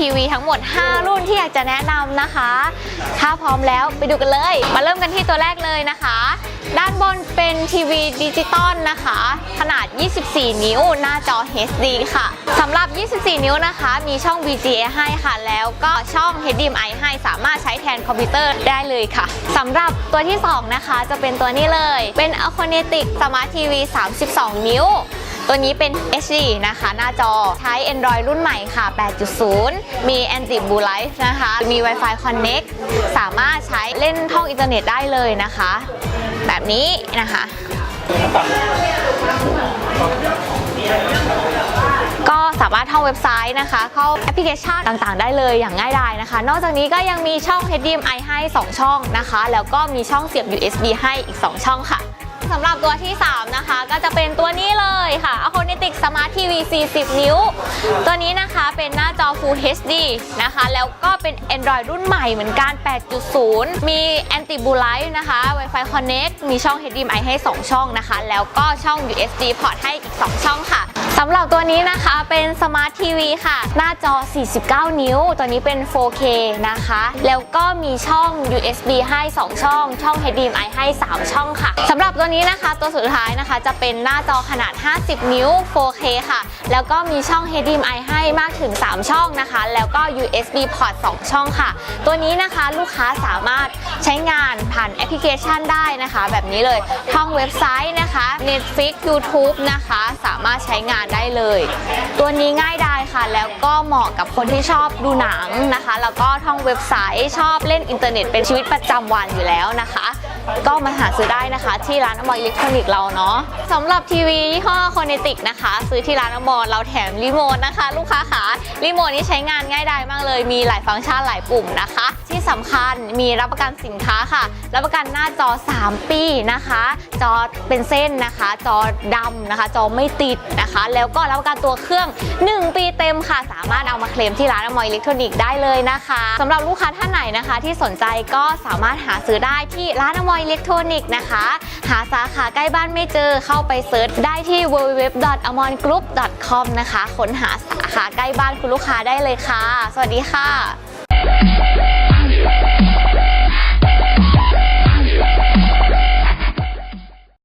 ทีวีทั้งหมด 5 รุ่นที่อยากจะแนะนำนะคะ ถ้าพร้อมแล้วไปดูกันเลย มาเริ่มกันที่ตัวแรกเลยนะคะ ด้านบนเป็นทีวีดิจิตอลนะคะ ขนาด 24 นิ้ว หน้าจอ HD ค่ะสำหรับ 24 นิ้วนะคะ มีช่อง VGA ให้ค่ะ แล้วก็ช่อง HDMI ให้สามารถใช้แทนคอมพิวเตอร์ได้เลยค่ะสำหรับตัวที่ 2 นะคะ จะเป็นตัวนี้เลย เป็น a c o n e t i c Smart TV 32 นิ้ว ตัวนี้เป็น HD นะคะ หน้าจอใช้ Android รุ่นใหม่ค่ะ 8.0 มี Anti Blue Light นะคะ มี Wi-Fi Connect สามารถใช้เล่นท่องอินเทอร์เน็ตได้เลยนะคะ แบบนี้นะคะก็สามารถเข้าเว็บไซต์นะคะ เข้าแอปพลิเคชันต่างๆ ได้เลยอย่างง่ายดายนะคะ นอกจากนี้ก็ยังมีช่อง HDMI ให้ 2 ช่องนะคะ แล้วก็มีช่องเสียบ USB ให้อีก 2 ช่องค่ะ สำหรับตัวที่ 3 นะคะ ก็จะเป็นตัวนี้เลยค่ะ a c o n e t i c Smart TV 40 นิ้ว ตัวนี้นะคะเป็นหน้าจอ Full HD นะคะ แล้วก็เป็น Android รุ่นใหม่เหมือนกัน 8.0 มี Anti Blue Light นะคะ Wi-Fi Connect มีช่อง HDMI ให้ 2 ช่องนะคะ แล้วก็ช่อง USB port ให้อีก 2 ช่องค่ะ สำหรับตัวนี้นะคะเป็น Smart TV ค่ะ หน้าจอ 49 นิ้ว ตัวนี้เป็น 4K นะคะ แล้วก็มีช่อง USB ให้ 2 ช่อง ช่อง HDMI ให้ 3 ช่องค่ะสำหรับตัวนี้นะคะ ตัวสุดท้ายนะคะจะเป็นหน้าจอขนาด 50 นิ้ว 4K ค่ะ แล้วก็มีช่อง HDMI ให้มากถึง 3 ช่องนะคะ แล้วก็ USB port 2 ช่องค่ะ ตัวนี้นะคะลูกค้าสามารถ ใช้งานผ่านแอปพลิเคชันได้นะคะ แบบนี้เลยท่องเว็บไซต์นะคะ Netflix YouTube นะคะ สามารถใช้งานได้เลย ตัวนี้ง่ายดายค่ะ แล้วก็เหมาะกับคนที่ชอบดูหนังนะคะ แล้วก็ท่องเว็บไซต์ชอบเล่นอินเทอร์เน็ตเป็นชีวิตประจำวันอยู่แล้วนะคะ ก็มาหาซื้อได้นะคะ ที่ร้านอมรอิเล็กทรอนิกส์เราเนาะสำหรับทีวียี่ห้อคอนเนติกนะคะ ซื้อที่ร้านอมรเราแถมรีโมทนะคะ ลูกค้าขารีโมทนี้ใช้งานง่ายดายมากเลยมีหลายฟังก์ชันหลายปุ่มนะคะ ที่สำคัญมีรับประกันสินค้าค่ะ รับประกันหน้าจอ 3 ปีนะคะ จอเป็นเส้นนะคะ จอดำนะคะ จอไม่ติดนะคะ แล้วก็รับประกันตัวเครื่อง 1 ปีเต็มค่ะ สามารถเอามาเคลมที่ร้านอมรอิเล็กทรอนิกส์ได้เลยนะคะสำหรับลูกค้าท่านไหนนะคะ ที่สนใจก็สามารถหาซื้อได้ที่ร้านอมรอิเล็กทรอนิกส์นะคะ หาสาขาใกล้บ้านไม่เจอเข้าไปเซิร์ชได้ที่ www.amongroup.com นะคะ ค้นหาสาขาใกล้บ้านคุณลูกค้าได้เลยค่ะ สวัสดีค่ะ